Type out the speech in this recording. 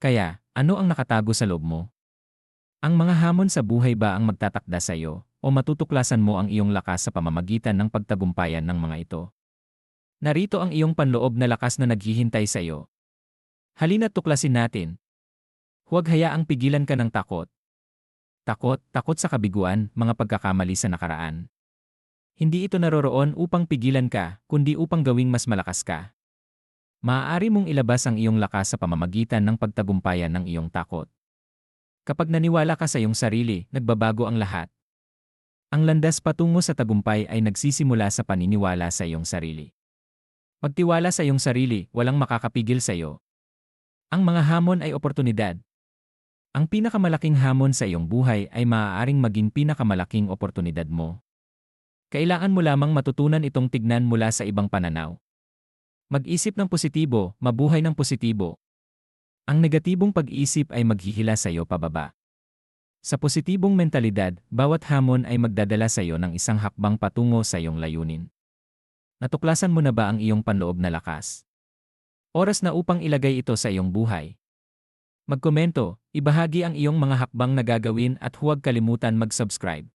Kaya, ano ang nakatago sa loob mo? Ang mga hamon sa buhay ba ang magtatakda sa iyo, o matutuklasan mo ang iyong lakas sa pamamagitan ng pagtagumpayan ng mga ito? Narito ang iyong panloob na lakas na naghihintay sa iyo. Halina't tuklasin natin. Huwag hayaang pigilan ka ng takot. Takot, takot sa kabiguan, mga pagkakamali sa nakaraan. Hindi ito naroroon upang pigilan ka, kundi upang gawing mas malakas ka. Maaari mong ilabas ang iyong lakas sa pamamagitan ng pagtagumpayan ng iyong takot. Kapag naniwala ka sa iyong sarili, nagbabago ang lahat. Ang landas patungo sa tagumpay ay nagsisimula sa paniniwala sa iyong sarili. Magtiwala sa iyong sarili, walang makakapigil sa iyo. Ang mga hamon ay oportunidad. Ang pinakamalaking hamon sa iyong buhay ay maaaring maging pinakamalaking oportunidad mo. Kailangan mo lamang matutunan itong tignan mula sa ibang pananaw. Mag-isip ng positibo, mabuhay ng positibo. Ang negatibong pag-iisip ay maghihila sa iyo pababa. Sa positibong mentalidad, bawat hamon ay magdadala sa iyo ng isang hakbang patungo sa iyong layunin. Natuklasan mo na ba ang iyong panloob na lakas? Oras na upang ilagay ito sa iyong buhay. Magkomento, ibahagi ang iyong mga hakbang na gagawin at huwag kalimutan mag-subscribe.